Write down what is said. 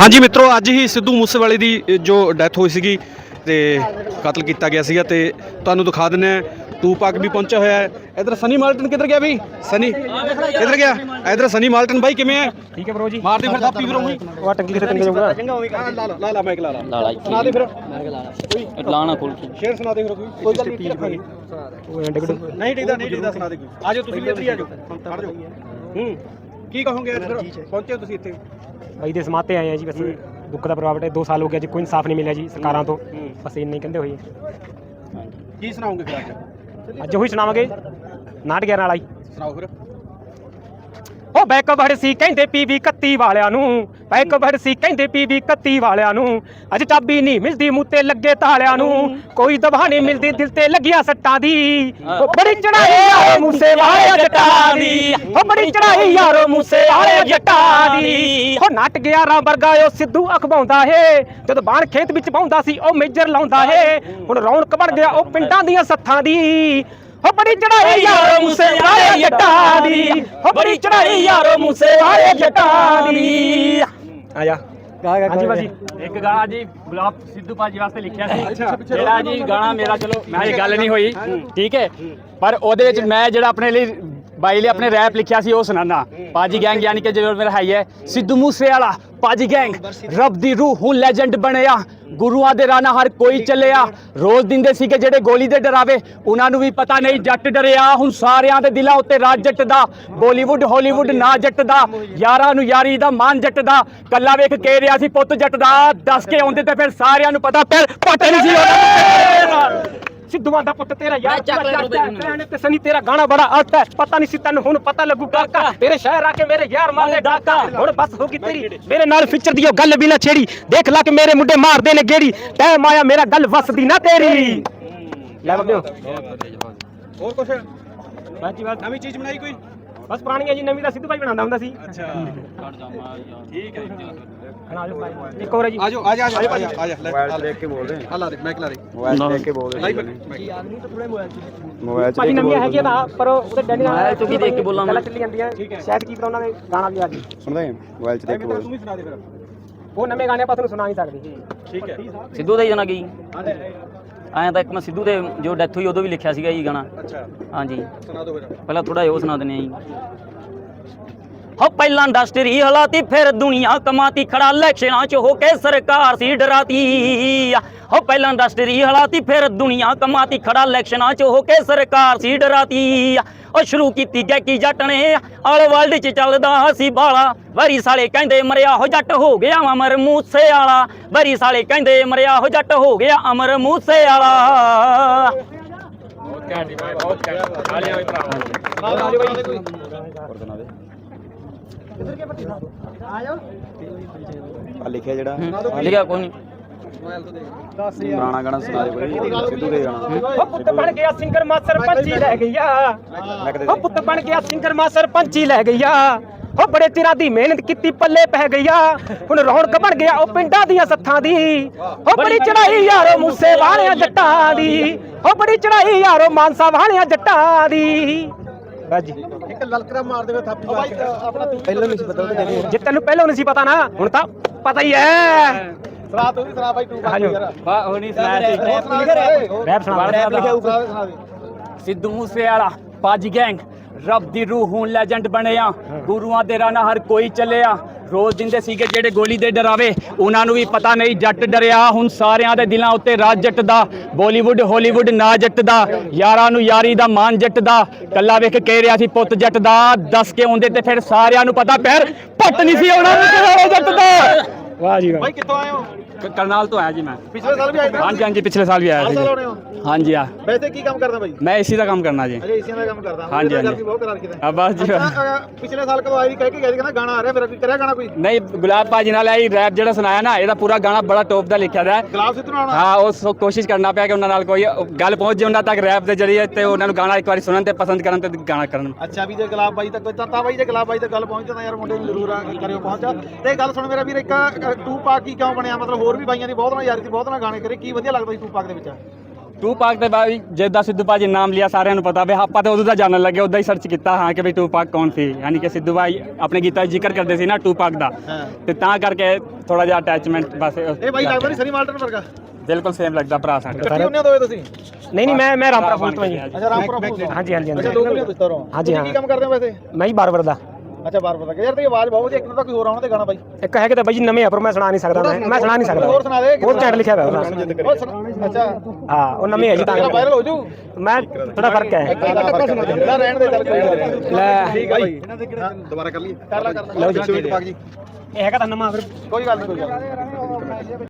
ਹਾਂਜੀ ਮਿੱਤਰੋ ਅੱਜ ਹੀ ਸਿੱਧੂ ਮੂਸੇਵਾਲੇ ਦੀ ਜੋ ਡੈਥ ਹੋਈ ਸੀਗੀ ਤੇ ਕਤਲ ਕੀਤਾ ਗਿਆ ਸੀਗਾ ਤੇ ਤੁਹਾਨੂੰ ਦਿਖਾ ਦਿੰਨੇ ਆ ਟੂਪਾਕ ਵੀ ਪਹੁੰਚਿਆ ਹੋਇਆ ਹੈ। ਇਧਰ ਸਨੀ ਮਾਲਟਨ ਕਿੱਧਰ ਗਿਆ ਬਈ? ਸਨੀ ਕਿੱਧਰ ਗਿਆ? ਇਧਰ ਸਨੀ ਮਾਲਟਨ ਬਾਈ ਕਿਵੇਂ ਹੈ? ਠੀਕ ਹੈ ਬ్రో ਜੀ। ਮਾਰਦੇ ਫਿਰ ਥਾਪੀ ਫਿਰ ਉਹੀ ਉਹ ਟੰਗੀ ਕਿੱਥੇ ਟੰਗੀ ਜਾਊਗਾ? ਲਾ ਲਾ ਲਾ ਲਾ ਮਾਈਕ ਲਾ ਲਾ। ਲਾਲਾ ਸੁਣਾ ਦੇ ਫਿਰ। ਲਾਣਾ ਖੋਲ ਕੇ। ਸ਼ੇਰ ਸੁਣਾ ਦੇ ਫਿਰ ਕੋਈ। ਕੋਈ ਗੱਲ ਨਹੀਂ ਰੱਖਾਂਗੇ। ਉਹ ਐਂਡ ਨਹੀਂ ਡਿੱਗਦਾ ਨਹੀਂ ਡਿੱਗਦਾ ਸੁਣਾ ਦੇ ਕੋਈ। ਆ ਜਾਓ ਤੁਸੀਂ ਵੀ ਇੱਥੇ ਹੀ ਆ ਜਾਓ। ਖੜ ਜਾਓ। ਹੂੰ। ਕੀ ਕਹੋਗੇ ਅੱਜ ਫਿਰ? ਪਹੁੰਚੇ ਹੋ ਤੁਸੀਂ ਇੱਥੇ? ਬਾਈ ਦੇ ਸਮਾਤੇ ਆਏ ਆ ਜੀ ਬਸ ਦੁੱਖ ਦਾ ਪ੍ਰਭਾਵ ਹੈ। 2 ਸਾਲ ਹੋ ਗਿਆ ਜੀ ਕੋਈ ਇਨਸਾਫ ਨਹੀਂ ਮਿਲਿਆ ਜੀ ਸਰਕਾਰਾਂ ਤੋਂ। ਬਸ ਇੰਨਾ ਹੀ ਕਹਿੰਦੇ ਹੋਏ ਕੀ ਸੁਣਾਓਗੇ ਫਿਰ ਅੱਜ? ਅੱਜ ਉਹੀ ਸੁਣਾਵਾਂਗੇ। ਨਾਟ 11 ਵਾਲਾ ਹੀ ਸੁਣਾਓ ਫਿਰ। ਉਹ ਬੈਕਵਰਡ ਸੀ ਕਹਿੰਦੇ ਪੀਵੀ 31 ਵਾਲਿਆਂ ਨੂੰ, ਬੈਕਵਰਡ ਸੀ ਕਹਿੰਦੇ ਪੀਵੀ 31 ਵਾਲਿਆਂ ਨੂੰ। ਅੱਜ ਚਾਬੀ ਨਹੀਂ ਮਿਲਦੀ ਮੂੰਹ ਤੇ ਲੱਗੇ ਤਾਲਿਆਂ ਨੂੰ, ਕੋਈ ਦਵਾ ਨਹੀਂ ਮਿਲਦੀ ਦਿਲ ਤੇ ਲੱਗੀਆਂ ਸੱਟਾਂ ਦੀ। ਉਹ ਬੜੀ ਚੜਾਈ ਯਾਰੋ ਮੂਸੇ ਵਾਲੇ ਜੱਟਾਂ ਦੀ। ਉਹ ਬੜੀ ਚੜਾਈ ਯਾਰੋ ਮੂਸੇ ਵਾਲੇ ਜੱਟਾਂ ਦੀ। ਉਹ ਨੱਟ 11 ਵਰਗਾ ਉਹ ਸਿੱਧੂ ਅਖਵਾਉਂਦਾ ਏ ਜਦੋਂ ਬਾਣ ਖੇਤ ਵਿੱਚ ਪਾਉਂਦਾ ਸੀ, ਉਹ ਮੇਜਰ ਲਾਉਂਦਾ ਏ ਹੁਣ ਰੌਣਕ ਬਣ ਗਿਆ ਉਹ ਪਿੰਡਾਂ ਦੀਆਂ ਸੱਥਾਂ ਦੀ। ਹੋ ਬੜੀ ਚੜਾਈ ਯਾਰੋ ਮੂਸੇ ਵਾਲੇ ਜੱਟਾਂ ਦੀ। ਹੋ ਬੜੀ ਚੜਾਈ ਯਾਰੋ ਮੂਸੇ ਵਾਲੇ ਜੱਟਾਂ ਦੀ। ਆ ਜਾ। ਹਾਂਜੀ ਬਾਜੀ ਇੱਕ ਗਾਣਾ ਜੀ ਗੁਲਾਬ ਸਿੱਧੂ ਭਾਜੀ ਵਾਸਤੇ ਲਿਖਿਆ ਸੀ। ਜਿਹੜਾ ਜੀ ਗਾਣਾ ਮੇਰਾ ਚਲੋ ਮੈਂ ਇਹ ਗੱਲ ਨਹੀਂ ਹੋਈ। ਠੀਕ ਹੈ? ਪਰ ਉਹਦੇ ਵਿੱਚ ਮੈਂ ਜਿਹੜਾ ਆਪਣੇ ਲਈ ਬਾਈ ਲਈ ਆਪਣੇ ਰੈਪ ਲਿਖਿਆ ਸੀ ਉਹ ਸੁਣਾਣਾ ਪਾਜੀ ਗੈਂਗ ਯਾਨੀ ਕਿ ਜਿਹੜਾ ਮੇਰਾ ਹਾਈ ਹੈ ਸਿੱਧੂ ਮੂਸੇ ਵਾਲਾ ਪਾਜੀ ਗੈਂਗ ਰੱਬ ਦੀ ਰੂਹ ਹੁਣ ਲੈਜੈਂਡ ਬਣਿਆ। ਗੁਰੂਆਂ ਦੇ ਰਾਨਾ ਹਰ ਕੋਈ ਚੱਲਿਆ। ਰੋਜ਼ ਦਿੰਦੇ ਸੀਗੇ ਜਿਹੜੇ ਗੋਲੀ ਦੇ ਡਰਾਵੇ, ਉਹਨਾਂ ਨੂੰ ਵੀ ਪਤਾ ਨਹੀਂ, ਜੱਟ ਡਰਿਆ। ਹੁਣ ਸਾਰਿਆਂ ਦੇ ਦਿਲਾਂ ਉੱਤੇ ਰਾਜ ਜੱਟ ਦਾ ਬਾਲੀਵੁੱਡ ਹਾਲੀਵੁੱਡ ਨਾ ਜੱਟ ਦਾ ਯਾਰਾਂ ਨੂੰ ਯਾਰੀ ਦਾ ਮਾਨ ਜੱਟ ਦਾ ਕੱਲਾ ਵੇਖ ਕੇ ਰਿਆ ਸੀ, ਪੁੱਤ ਜੱਟ ਦਾ ਦੱਸ ਕੇ ਆਉਂਦੇ ਤੇ ਫਿਰ ਸਾਰਿਆਂ ਨੂੰ ਪਤਾ, ਫਿਰ ਪਟ ਨਹੀਂ ਸੀ ਉਹਨਾਂ ਸਿੱਧੂਆਂ ਦਾ ਪੁੱਤ ਤੇਰਾ ਯਾਰ ਭੈਣ ਤੇ ਸਨੀ ਤੇਰਾ ਗਾਣਾ ਬੜਾ ਅੱਤ ਹੈ। ਪਤਾ ਨਹੀਂ ਸੀ ਤੈਨੂੰ ਹੁਣ ਪਤਾ ਲੱਗੂ ਕਾਕਾ। ਤੇਰੇ ਸ਼ਹਿਰ ਆ ਕੇ ਮੇਰੇ ਯਾਰ ਮਾਰਦੇ ਡਾਕਾ ਹੁਣ ਬਸ ਹੋ ਗਈ ਤੇਰੀ। ਮੇਰੇ ਨਾਲ ਫਿਚਰ ਦੀ ਉਹ ਗੱਲ ਵੀ ਨਾ ਛੇੜੀ। ਦੇਖ ਲਾ ਕੇ ਮੇਰੇ ਮੁੰਡੇ ਮਾਰਦੇ ਨੇ ਗੇੜੀ। ਟਾਈਮ ਆਇਆ ਮੇਰਾ ਗੱਲ ਵਸਦੀ ਨਾ ਤੇਰੀ। ਲੈ ਬੱਬਿਓ ਹੋਰ ਕੁਛ? ਬਾਜੀ ਬਾਤ ਨਵੀਂ ਚੀਜ਼ ਬਣਾਈ ਕੋਈ? ਬਸ ਪੁਰਾਣੀ ਹੈ ਜੀ ਨਵੀਂ ਦਾ ਸਿੱਧੂ ਭਾਈ ਬਣਾਉਂਦਾ ਹੁੰਦਾ ਸੀ। ਅੱਛਾ। ਠੀਕ ਹੈ। ਦਿਓ ਭਾਈ। ਇੱਕ ਹੋਰ ਹੈ ਜੀ। ਆਜੋ ਆ ਜਾ ਆ ਜਾ ਆ ਜਾ ਆ ਜਾ ਮੋਬਾਈਲ ਦੇਖ ਕੇ ਬੋਲਦੇ ਆ। ਲਾ ਦੇ ਮੈਕ ਲਾ ਦੇ। ਮੋਬਾਈਲ ਦੇਖ ਕੇ ਮੋਬਾਈਲ ਭਾਜੀ ਨਵੀਆਂ ਹੈਗੀਆਂ ਤਾਂ ਪਰ ਉਹਦੇ ਡੈਡੀ ਨਾਲ ਮੋਬਾਈਲ 'ਚੋਂ ਕੀ ਦੇਖ ਕੇ ਬੋਲਾਂ ਮੈਂ? ਗੱਲਾਂ ਚੱਲੀ ਜਾਂਦੀਆਂ। ਸ਼ਾਇਦ ਕੀ ਪਤਾ ਉਹਨਾਂ ਦੇ ਗਾਣਾ ਵੀ ਆ ਜੀ ਸੁਣਦੇ ਮੋਬਾਈਲ 'ਚ ਦੇਖ। ਕੇ ਤੂੰ ਬੋਲ ਵੀ ਸੁਣਾ ਦੇ ਫਿਰ। ਉਹ ਨਵੇਂ ਗਾਣੇ ਆਪਾਂ ਤੁਹਾਨੂੰ ਸੁਣਾ ਨਹੀਂ ਸਕਦੇ। ਠੀਕ ਹੈ। ਸਿੱਧੂ ਦਾ ਹੀ ਜਨਾ ਗਈ ਐਂ ਤਾਂ ਇੱਕ ਮੈਂ ਸਿੱਧੂ ਦੇ ਜੋ ਡੈਥ ਹੋਈ ਉਦੋਂ ਵੀ ਲਿਖਿਆ ਸੀਗਾ ਜੀ ਗਾਣਾ। ਅੱਛਾ। ਹਾਂਜੀ। ਸੁਣਾ ਦੋ ਫਿਰ। ਪਹਿਲਾਂ ਥੋੜਾ ਜਿਹਾ ਉਹ ਸੁਣਾ ਦਿੰਦੇ ਆ ਜੀ। ਹੋ ਪਹਿਲਾਂ ਇੰਡਸਟਰੀ ਹਲਾਤੀ ਫਿਰ ਦੁਨੀਆ ਕਮਾਤੀ ਖੜਾ ਇਲੈਕਸ਼ਨਾਂ 'ਚ ਹੋ ਕੇ ਸਰਕਾਰ ਸੀ ਡਰਾਤੀ। ਹੋ ਪਹਿਲਾਂ ਇੰਡਸਟਰੀ ਹਲਾਤੀ ਫਿਰ ਦੁਨੀਆ ਕਮਾਤੀ ਖੜਾ ਇਲੈਕਸ਼ਨਾਂ 'ਚ ਹੋ ਕੇ ਸਰਕਾਰ ਸੀ ਡਰਾਤੀ। ਉਹ ਸ਼ੁਰੂ ਕੀਤੀ ਗੈਕੀ ਜੱਟ ਨੇ ਆਲ ਵਰਲਡ 'ਚ ਚੱਲਦਾ ਸੀ ਬਾਲਾ। ਵਰੀ ਸਾਲੇ ਕਹਿੰਦੇ ਮਰਿਆ ਹੋ ਜੱਟ ਹੋ ਗਿਆ ਅਮਰ ਮੂਸੇ ਵਾਲਾ ਵਰੀ ਸਾਲੇ ਕਹਿੰਦੇ ਮਰਿਆ ਹੋ ਜੱਟ ਹੋ ਗਿਆ ਅਮਰ ਮੂਸੇ ਵਾਲਾ ਹੋਰ ਸੁਣਾ ਦੇ ਆ ਲਿਖਿਆ ਜਿਹੜਾ? ਲਿਖਿਆ ਕੋਈ ਨਹੀਂ। ਪੁਰਾਣਾ ਗਾਣਾ ਸੁਣਾ ਦੇ ਕੋਈ ਸਿੱਧੂ ਦੇ ਗਾਣਾ। ਉਹ ਪੁੱਤ ਬਣ ਗਿਆ ਸਿੰਗਰ ਮਾ ਸਰਪੰਚੀ ਲੈ ਗਈਆ ਮੈਂ ਕਦੇ ਉਹ ਪੁੱਤ ਬਣ ਗਿਆ ਸਿੰਗਰ ਮਾ ਸਰਪੰਚੀ ਲੈ ਗਈਆ ਉਹ ਬੜੇ ਚਿਰਾਂ ਦੀ ਮਿਹਨਤ ਕੀਤੀ ਪੱਲੇ ਪੈ ਗਈਆ ਹੁਣ ਰੌਣਕ ਬਣ ਗਿਆ ਉਹ ਪਿੰਡਾਂ ਦੀਆਂ ਸੱਥਾਂ ਦੀ। ਉਹ ਬੜੀ ਚੜਾਈ ਯਾਰੋ ਮੂਸੇ ਵਾਲਿਆਂ ਜੱਟਾਂ ਦੀ। ਉਹ ਬੜੀ ਚੜਾਈ ਯਾਰੋ ਮਾਨਸਾ ਵਾਲਿਆਂ ਜੱਟਾਂ ਦੀ। ਬਾਜੀ ਇੱਕ ਲਲਕਰਾ ਮਾਰ ਦੇਵੇ ਥਾਪੀ ਆਪਣਾ ਪਹਿਲਾਂ ਨਹੀਂ ਸੀ ਪਤਾ ਉਹਦੇ ਜੇ ਤੈਨੂੰ ਪਹਿਲਾਂ ਨਹੀਂ ਸੀ ਪਤਾ ਨਾ ਹੁਣ ਤਾਂ ਪਤਾ ਹੀ ਹੈ। ਸਰਾ ਤੂੰ ਵੀ ਸਰਾ ਬਾਈ ਤੂੰ ਆਜੋ ਵਾ ਉਹ ਨਹੀਂ ਸੁਣਾਇਆ ਸੀ ਰੈਪ ਸੁਣਾ ਸਿੱਧੂ ਮੂਸੇ ਵਾਲਾ ਪਾਜੀ ਗੈਂਗ। ਰੱਬ ਦੀ ਰੂਹ ਹੁਣ ਲੈਜੈਂਡ ਬਣਿਆ। ਗੁਰੂਆਂ ਦੇ ਰਾਨਾ ਹਰ ਕੋਈ ਚੱਲਿਆ। ਰੋਜ਼ ਦਿੰਦੇ ਸੀਗੇ ਜਿਹੜੇ ਗੋਲੀ ਦੇ ਡਰਾਵੇ, ਉਹਨਾਂ ਨੂੰ ਵੀ ਪਤਾ ਨਹੀਂ, ਜੱਟ ਡਰਿਆ, ਹੁਣ ਸਾਰਿਆਂ ਦੇ ਦਿਲਾਂ ਉੱਤੇ ਰਾਜ ਜੱਟ ਦਾ ਬਾਲੀਵੁੱਡ ਹਾਲੀਵੁੱਡ ਨਾ ਜੱਟ ਦਾ, ਯਾਰਾਂ ਨੂੰ ਯਾਰੀ ਦਾ, ਮਾਨ ਜੱਟ ਦਾ, ਕੱਲਾ ਵੇਖ ਕੇ ਰਿਹਾ ਸੀ ਪੁੱਤ ਜੱਟ ਦਾ, ਦੱਸ ਕੇ ਆਉਂਦੇ ਤੇ ਫਿਰ ਸਾਰਿਆਂ ਨੂੰ ਪਤਾ, ਪੈਰ ਪੱਟ ਨਹੀਂ ਸੀ ਉਹਨਾਂ ਨੂੰ ਜੱਟ ਦਾ। ਵਾਹ ਜੀ ਵਾਹ। ਬਾਈ ਕਿੱਥੋਂ ਆਏ ਹੋ? ਕਰਨਾਲ ਤੋਂ ਆਇਆ ਜੀ ਮੈਂ। ਪਿਛਲੇ ਸਾਲ ਵੀ ਆਏ ਸੀ? ਹਾਂਜੀ ਹਾਂਜੀ ਪਿਛਲੇ ਸਾਲ ਵੀ ਆਇਆ ਸੀ ਸਾਲ ਆਉਣੇ ਹੋ? ਹਾਂਜੀ ਆ ਵੈਸੇ ਕੀ ਕੰਮ ਕਰਦਾ ਬਾਈ? ਮੈਂ ਇਸੀ ਦਾ ਕੰਮ ਕਰਨਾ ਜੀ। ਅਜੇ ਦਾ ਕੰਮ ਕਰਦਾ। ਹਾਂਜੀ, ਹਾਂਜੀ। ਗਰਮੀ ਬਹੁਤ ਕਰਾ ਰੱਖੀ ਆ ਬਸ ਜੀ ਪਿਛਲੇ ਸਾਲ ਕਦੋਂ ਆਈ ਕਹਿ ਕੇ ਸੀ ਕਹਿੰਦਾ ਗਾਣਾ ਆ ਰਿਹਾ ਫਿਰ ਕੋਈ ਕਰਿਆ ਗਾਣਾ ਕੋਈ? ਨਹੀਂ ਗੁਲਾਬ ਭਾਜੀ ਨਾਲ ਆਈ ਰੈਪ ਜਿਹੜਾ ਸੁਣਾਇਆ ਨਾ ਇਹਦਾ ਪੂਰਾ ਗਾਣਾ ਬੜਾ ਟੌਪ ਦਾ ਲਿਖਿਆ ਦਾ। ਹੈ। ਗਲਾਬ ਸਿੱਧੂ ਨਾਲ ਆਉਣਾ? ਹਾਂ ਉਹ ਸੋ ਕੋਸ਼ਿਸ਼ ਕਰਨਾ ਪਿਆ ਕਿ ਉਹਨਾਂ ਨਾਲ ਕੋਈ ਗੱਲ ਪਹੁੰਚ ਜੇ ਉਹਨਾਂ ਤੱਕ ਰੈਪ ਦੇ ਜਰੀਏ ਤੇ ਉਹਨਾਂ ਨੂੰ ਗਾਣਾ ਇੱਕ ਵਾਰੀ ਸੁਣਨ ਤੇ ਪਸੰਦ ਕਰਨ ਤੇ ਗਾਣਾ ਕਰਨ। ਅੱਛਾ ਵੀ ਜੇ ਗੁਲਾਬ ਬਾਈ ਤੱਕ ਤਾਤਾ ਬਾਈ ਜੇ ਗੁਲਾਬ ਬਾਈ ਤੱਕ ਗੱਲ ਪਹੁੰਚੇ ਤਾਂ ਯਾਰ ਮੁੰਡੇ ਨੂੰ ਜ਼ਰੂਰ ਆ ਕਰਿਓ ਪਹੁੰਚਾ ਤੇ ਗੱਲ ਸੁਣ ਮੇਰਾ ਵੀਰ ਇੱਕ ਅ, ਟੂ ਪਾਕ ਕੀ ਕਿਉਂ ਬਣਿਆ? ਮਤਲਬ ਹੋਰ ਵੀ ਬਾਈਆਂ ਦੀ ਬਹੁਤ ਨਾਲ ਯਾਰੀ ਸੀ ਬਹੁਤ ਨਾਲ ਗਾਣੇ ਕਰੇ। ਕੀ ਵਧੀਆ ਲੱਗਦਾ ਸੀ ਟੂ ਪਾਕ ਦੇ ਵਿੱਚ? ਟੂ ਪਾਕ ਦੇ ਬਾਅਦ ਜਿੱਦਾਂ ਸਿੱਧੂ ਭਾਜੀ ਨਾਮ ਲਿਆ ਸਾਰਿਆਂ ਨੂੰ ਪਤਾ। ਵੀ ਆਪਾਂ ਤੇ ਉਦੋਂ ਦਾ ਜਾਣਨ ਲੱਗੇ ਉਦਾਂ ਹੀ ਸਰਚ ਕੀਤਾ ਹਾਂ ਕਿ ਵੀ ਟੂ ਪਾਕ ਕੌਣ ਸੀ। ਯਾਨੀ ਕਿ ਸਿੱਧੂ ਭਾਈ ਆਪਣੇ ਗੀਤਾਂ 'ਚ ਜ਼ਿਕਰ ਕਰਦੇ ਸੀ ਨਾ ਟੂ ਪਾਕ ਦਾ ਤੇ ਤਾਂ ਕਰਕੇ ਥੋੜਾ ਜਿਹਾ ਅਟੈਚਮੈਂਟ ਬਸ ਇਹ ਬਾਈ ਲੱਗਦਾ ਨਹੀਂ ਸਨੀ ਮਾਲਟਨ ਵਰਗਾ? ਬਿਲਕੁਲ ਸੇਮ ਲੱਗਦਾ ਭਰਾ ਸਾਡਾ। ਇਕੱਠੇ ਹੁੰਨੇ ਦੋਏ ਤੁਸੀਂ? ਨਹੀਂ ਨਹੀਂ ਮੈਂ ਮੈਂ ਰਾਮਪੁਰਾ ਫੂਲ ਤੋਂ ਹਾਂ ਜੀ ਅੱਛਾ ਰਾਮਪੁਰਾ ਫੂਲ ਤੋਂ। ਹਾਂਜੀ ਹਾਂਜੀ ਅੱਛਾ ਹਾਂਜੀ ਦੋ ਕੁੜੀਆਂ ਤੁਸੀਂ ਤਰੋਂ ਹਾਂਜੀ, ਹਾਂ। ਕੀ ਕੰਮ ਕਰਦੇ ਹੋ ਵੈਸੇ? ਮੈਂ ਹੀ ਬਾਰਬਰ ਦਾ। ਅੱਛਾ ਬਾਰ ਬਾਰ ਯਾਰ ਤੇ ਆਵਾਜ਼ ਬਹੁਤ ਵਧੀਆ ਇੱਕ ਤਾਂ ਕੋਈ ਹੋਰ ਆਉਣਾ ਤੇ ਗਾਣਾ ਬਾਈ। ਇੱਕ ਹੈਗੇ ਤਾਂ ਬਾਈ ਜੀ ਨਵੇਂ ਆ ਪਰ ਮੈਂ ਸੁਣਾ ਨਹੀਂ ਸਕਦਾ ਮੈਂ। ਮੈਂ ਸੁਣਾ ਨਹੀਂ ਸਕਦਾ। ਹੋਰ ਸੁਣਾ ਦੇ ਉਹ ਚੈਟ ਲਿਖਿਆ ਹੋਇਆ ਉਹਦਾ। ਉਹ ਸੁਣਾ- ਅੱਛਾ। ਹਾਂ ਉਹ ਨਵੇਂ ਹੈ ਜੀ ਤਾਂ ਤੇਰਾ ਵਾਇਰਲ ਹੋ ਜੂ। ਮੈਂ ਥੋੜਾ ਫ਼ਰਕ ਹੈ। ਲੈ ਰਹਿਣ ਦੇ ਚੱਲ ਕੋਈ ਗੱਲ ਨਹੀਂ। ਲੈ ਠੀਕ ਹੈ ਬਾਈ। ਦੁਬਾਰਾ ਕਰ ਲਈਏ। ਕਰ ਲਾ ਕਰ ਲਾ। ਲਓ ਜੀ। ਪਾਕ ਜੀ ਇਹ ਹੈਗਾ ਤਾਂ ਨਵਾਂ ਫਿਰ। ਕੋਈ ਗੱਲ ਨਹੀਂ ਕੋਈ ਗੱਲ ਨਹੀਂ।